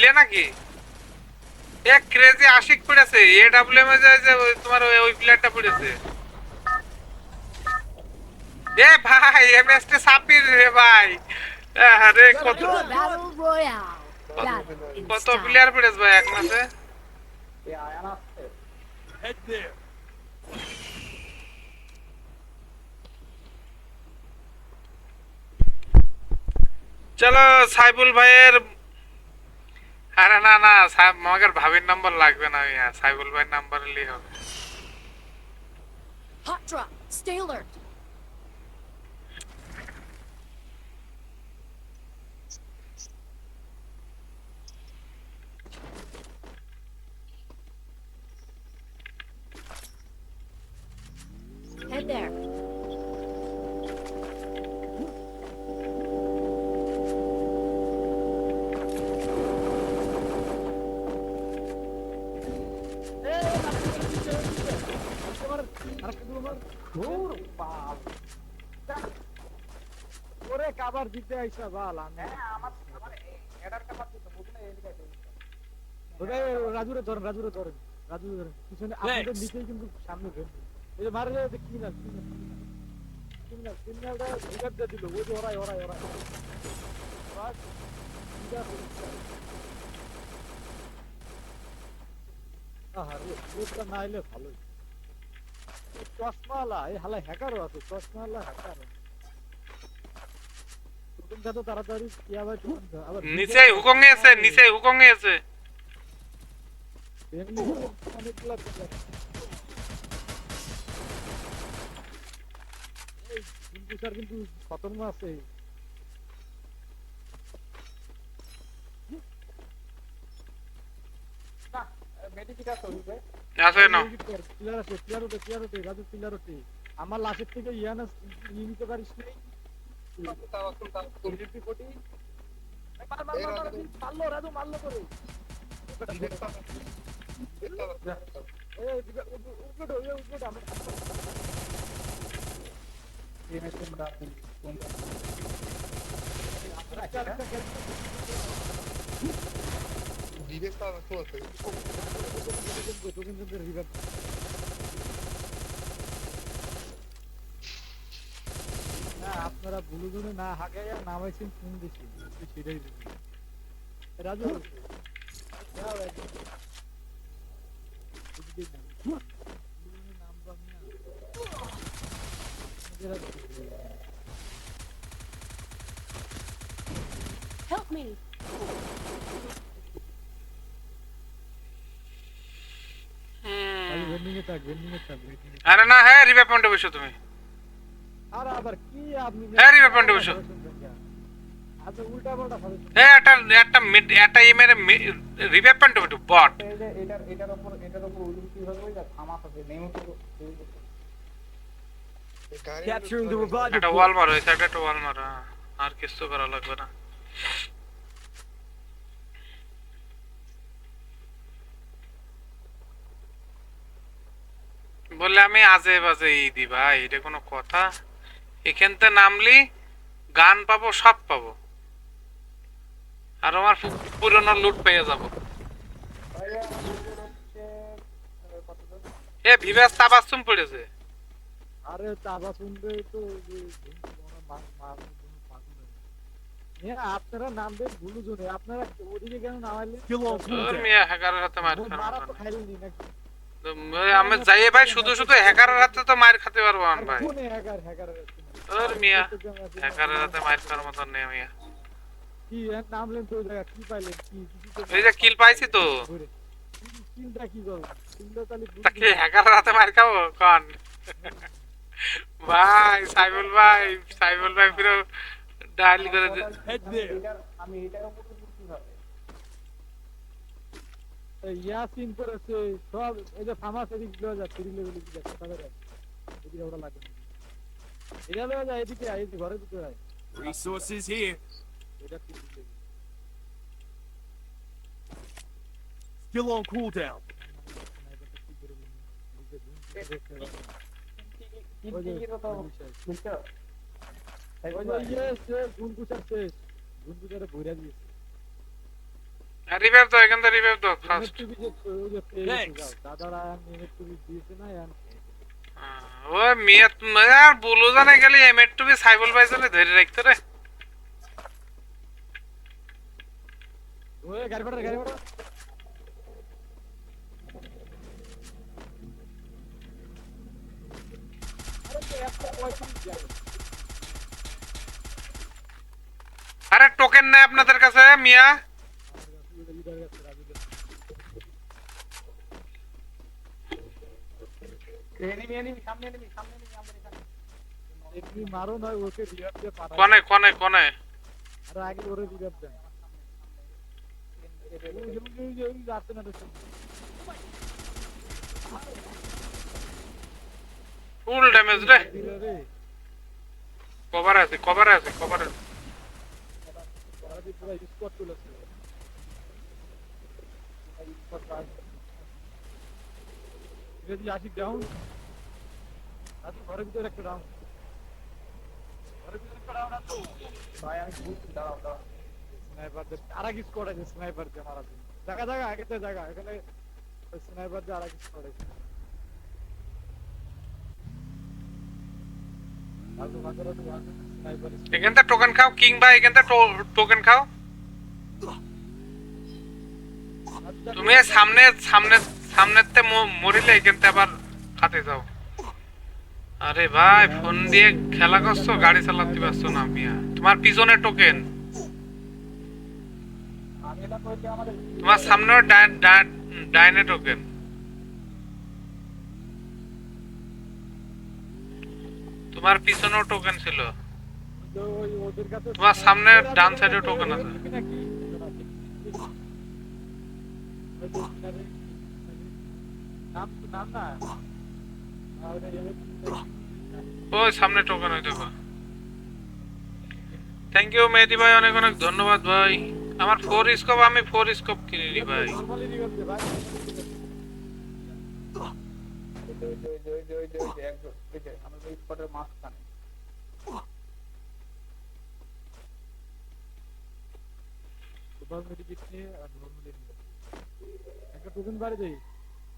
দিলে নাকি? এক ক্রেজি আশিক পড়েছে এ ডাব্লিউ এম যে তোমার ওই প্লেয়ারটা পড়েছে। এ ভাই এমএস টি সাপির রে ভাই। আরে কত কত প্লেয়ার পড়েছে ভাই এক মাসে? Head there. চলো সাইবুল ভাইয়ের আরে না না, সাহেব, আমাকে ভাবির নাম্বার লাগবে না, ইয়া, সাইবুল ভাইয়ের নাম্বার নিলেই হবে Hot drop. Stay alert. দিতে আইসা বাল আমি। ওরে রাজুরে ধরেন রাজুরে ধরেন রাজুরে ধরেন। পিছনে আপনাদের নিচেই কিন্তু সামনে ধরেন এই যে মারলে ক্রিমিনাল ক্রিমিনাল ক্রিমিনালটা রিভার দিয়ে দিল। ওই যে ওরাই ওরাই ওরাই। আহারে, না এলে ভালোই। এই এই হালা হ্যাকারও আছে চশমাওয়ালা হ্যাকার। প্রথমটা তো আছে আছে। না। আমার লাশের থেকে ইয়ান নিতে পারিস নাই। যোগেন্দ্র- যোগেন্দ্রদের রিভার না আপনারা ভুলে জন্য না হাগাইয়া নামাইছেন কোন দেশে সেটাই রাজু। ভুলে। Help me. আরে না হ্যাঁ রিভাইভ পয়েন্টে বসো তুমি আর আবার কি আপনি হ্যাঁ, revive point বসো। উল্টা পাল্টা ভাবে একটা একটা মিড- একটা ইমের রিভাইভ পয়েন্টে বসো বট এটার এটার উপর এটার উপর উল্লুম হবে ওই যে থামাস নেমে তো Capturing the revival একটা ওয়াল মারো এই সাইডে একটা ওয়াল মারো। আর কিছু করা লাগবে না। বললে আমি আজে বাজে ই দি ভাই এটা কোনো কথা? এখানতে নামলি গান পাবো সব পাবো। আর আমার পুরনো লুট পেয়ে যাব। এ ভিভাস তাবাসুম পড়েছে। আরে তো হয়ে আপনারা ভুলু জনে আপনারা ওদিকে কেন নামাইলেন? মিয়া হ্যাকারের হাতে মার আমি যাই ভাই শুধু শুধু হ্যাকারের হাতে তো মার খেতে পারব না ভাই। হ্যাকার হ্যাকারের তোর মিয়া। হ্যাকারের হাতে মার খাওয়ার মতন নেই মিয়া। কি এর নামলেন তো জায়গা কি পাইলেন? কি এই যে কিল পাইছি তো। কি- কিলটা কি করব কিলটা তাহলে তাকে হ্যাকারের হাতে মার খাব? কন? ভাই সাইবুল ভাই সাইবুল ভাই পুরো ডায়াল করে দে- Head there. এটার আমি এটার উপর উল্লুম হবে ইয়াসিন করেছে সব এই যে ফার্মাস লেভেল যাচ্ছে তাদের লাগে। Resources here. Still on cooldown. ইয়ে। রিভাইভ দাও এখান থেকে রিভাইভ দাও Thanks. দাদারা এমএস টুবি দিয়েছে না এখন ও মিয়া তুমি আর বলো জানে গেলে এমএট টু বি সাইবল বাইজনে ধরে রাখতে রে ওই গাড়ি ফাটা গাড়ি ফাটা আরে তো একটা পয়সা যায় আরে টোকেন নাই আপনাদের কাছে মিয়া এনিমি এনিমি সামনে এনিমি সামনে এনিমি আমাদের এখানে এমনি মারো নয় ওকে রিভাইভ দিয়ে পাঠাও কনে কনে কনে? আরে আগে ওরে রিভাইভ দেন। ফুল ড্যামেজ রে। কভার আছে কভার আছে কভার আছে পুরো স্কোয়াড তুলেছে যদি আশিক ডাউন আজকে ঘরের ভিতরে একটা ডাউন ঘরের ভিতরে একটা ডাউন আছে। ভাই আমি বুঝছি দাঁড়াও দাঁড়াও। স্নাইপার দিয়ে আরেক স্কোয়াড আছে স্নাইপার দিয়ে জন্য। জায়গা জায়গা আগে জায়গা। এখানে স্নাইপার দিয়ে আরেক স্কোয়াড আছে। ভালো ভালো ভালো স্নাইপার এখান থেকে টোকেন খাও কিং ভাই এখান থেকে টোকেন খাও। তুমি এই সামনে সামনে সামনের তে মরিলে এখান থেকে আবার খাতে যাও আরে ভাই, ফোন দিয়ে খেলা করছ, গাড়ি চালাতে পারছ না মিয়া। তোমার পিছনে টোকেন তোমার সামনে ডাইন- টোকেন তোমার পিছনেও টোকেন ছিল। তোমার সামনে ডান সাইডে টোকেন আছে। নাম নাম না। ওই সামনে টোকেন হয়ে দেখো থ্যাংক ইউ মেহেদি ভাই অনেক অনেক ধন্যবাদ ভাই আমার ফোর স্কোপ আমি ফোর স্কোপ রিভাইভ দে ভাই ওই যে ওই যে ওই যে ওই যে ওই যে একজন ওই যে আমাদের ওই স্পটের মাঝখানে সুপার মেডিকেট নিয়ে আর নরমালি রিভাইভ একটা টোকেন বাড়ি দেই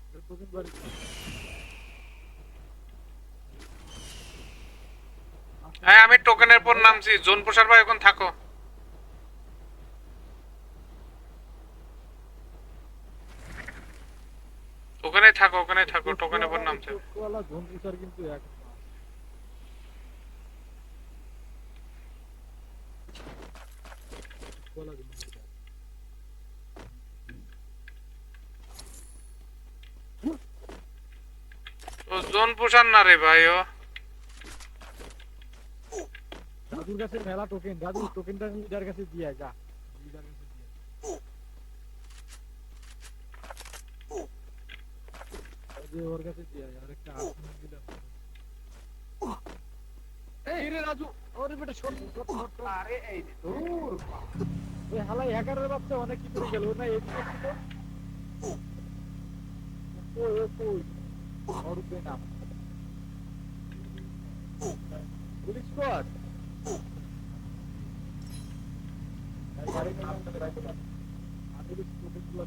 একটা টোকেন বাড়ি দেই হ্যাঁ আমি টোকেনের পর নামছি। জোন প্রসার ভাই, এখন থাকো। ওখানে থাকো ওখানে থাকো টোকেনের পর নামছে। জোন প্রসার না রে ভাই, ও। দাদুর কাছে মেলা টোকেন দাদু টোকেনটা লিডার কাছে দিয়ে আয়, যা লিডার কাছে দিয়ে আয়। ওই যে ওর কাছে দিয়ে আয়, আর একটা আর্সেনাল দিলাম। এই রে রাজু ওরে বেটা শোন শোন, শোন, শোন। আরে এই যে দূর ওই হালাই হ্যাকারের বাচ্চা অনেক কি করে গেল না এই ছিল ওই ওই কই অরূপে নাম পুলিশ স্কোয়াড গাড়ি নিয়ে আমাদের বাইরে যাবে। আমি টোকেনগুলো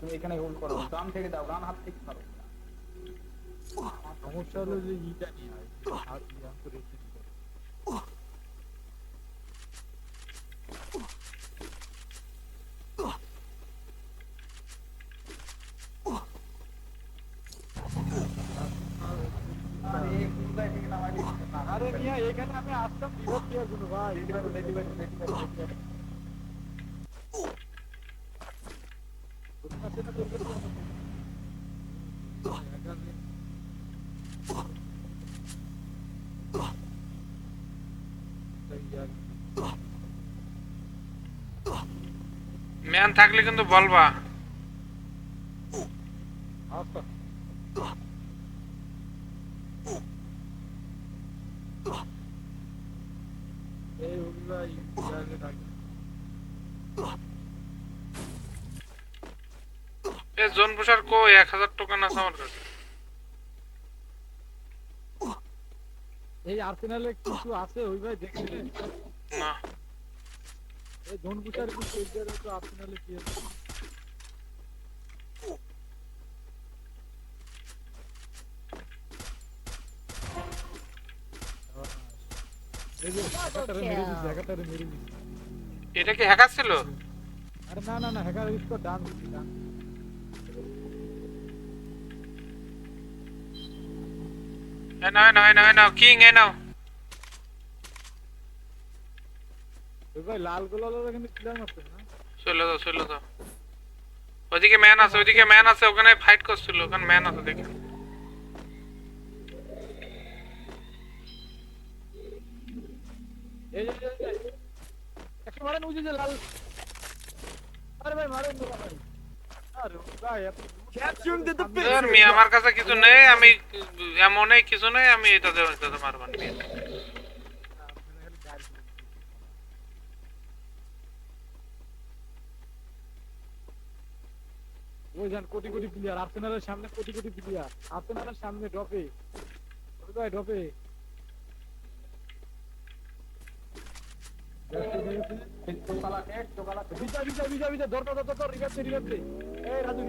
তুমি এখানে হোল্ড করো। গান থেকে দাও গান হাত থেকে মারো সমস্যা হলো যে ইটা নিয়ে হয় আর কি মিয়া এখানে আমি আসতাম। বিরোধ দেওয়ার জন্য ভাই রেডি করো রেডি করো রেডি করো রেডি করো তোর কাছে না তোর কাছে ম্যান থাকলে কিন্তু বলবা। এ জোন কো এক হাজার টোকেন আছে আমার কাছে? এই আর্সেনালে কিছু আছে ওই ভাই দেখছিলেন না। তো এটা কি হ্যাকার ছিল? আরে না না না হ্যাকার ইসকো ডান ডান এ নাও নাও নাও কিং এ নাও। ভাই লাল গোলালের এখানে কিলার মারতেন না। চলে যাও চলে যাও। ওইদিকে ম্যান আছে ওইদিকে ম্যান আছে ওখানে ফাইট করছিল ওখানে ম্যান আছে দেখি। এই যে এই যে, এই যে। একটা মারেন ওই যে যে লাল। আরে ভাই মারেন না ভাই। আরে ভাই আপনি Capture him to the ধর bit. মি আমার কাছে কিছু নেই আমি এমনই কিছু নেই আমি এটাতে এটাতে মারবান ওই যান কোটি কোটি প্লেয়ার আর্সেনালের সামনে কোটি কোটি প্লেয়ার আর্সেনালের সামনে ভাই রাজু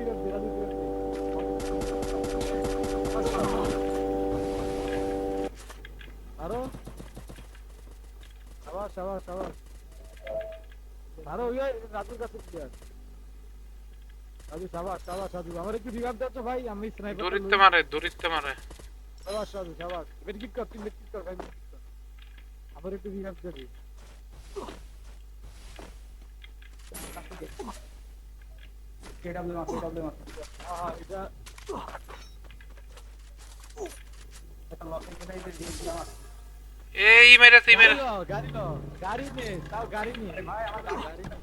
আরও। সাবাস সাবাস সাবাস। আরও ওই রাজুর কাছে রাজু সাবাস সাবাস রাজু আমার একটু রিভাইভ দাও তো ভাই আমি স্নাইপার দূরিতে মারে দূরিতে মারে। সাবাস রাজু সাবাস। মেডিকিট কর তুই মেডিকিট কর ভাই আমার একটু রিভাইভ দে দে। কেডব্লিউ মার কেডব্লিউ মার আহা, এটা এটা লসের কেটাই দিয়ে দিলাম। এই মেরেছে মেরেছে। গাড়ি লো, গাড়ি নে তাও গাড়ি নে। ভাই আমার গাড়ি গাড়ি নে।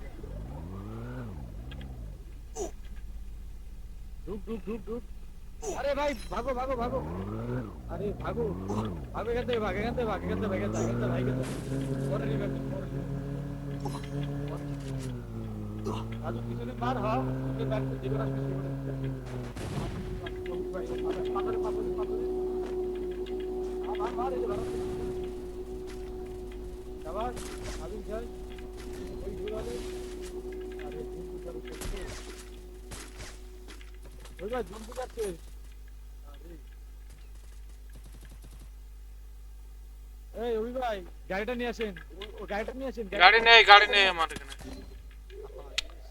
ঢুক ঢুক ঢুক ঢুক আরে ভাই, ভাগো ভাগো ভাগো। আরে ভাগো ভাগো এখান থেকে, ভাগ এখান থেকে, ভাগ এখান থেকে, ভাগ এখান থেকে, ভাগ এখান থেকে পরে পরে দিন। রাজু পিছনে মার হ পিছনে মার যেগুলো আসবে পাথরে পাথরে পাথরে। মার মার এই ভারত আবার আবির যাই। ওই ঘুরালে এই ওই ভাই গাড়িটা নিয়ে আসেন ও- ও গাড়িটা নিয়ে আসেন গাড়ি নেই গাড়ি নেই আমার এখানে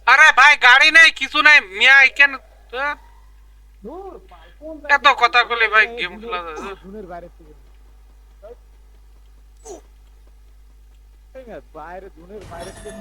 আরে ভাই গাড়ি নেই কিছু নাই মিয়া কোন এত কথা বলে ভাই গেম খেলা না। জুনের বাইরে থেকে বাইরে জুনের বাইরে থেকে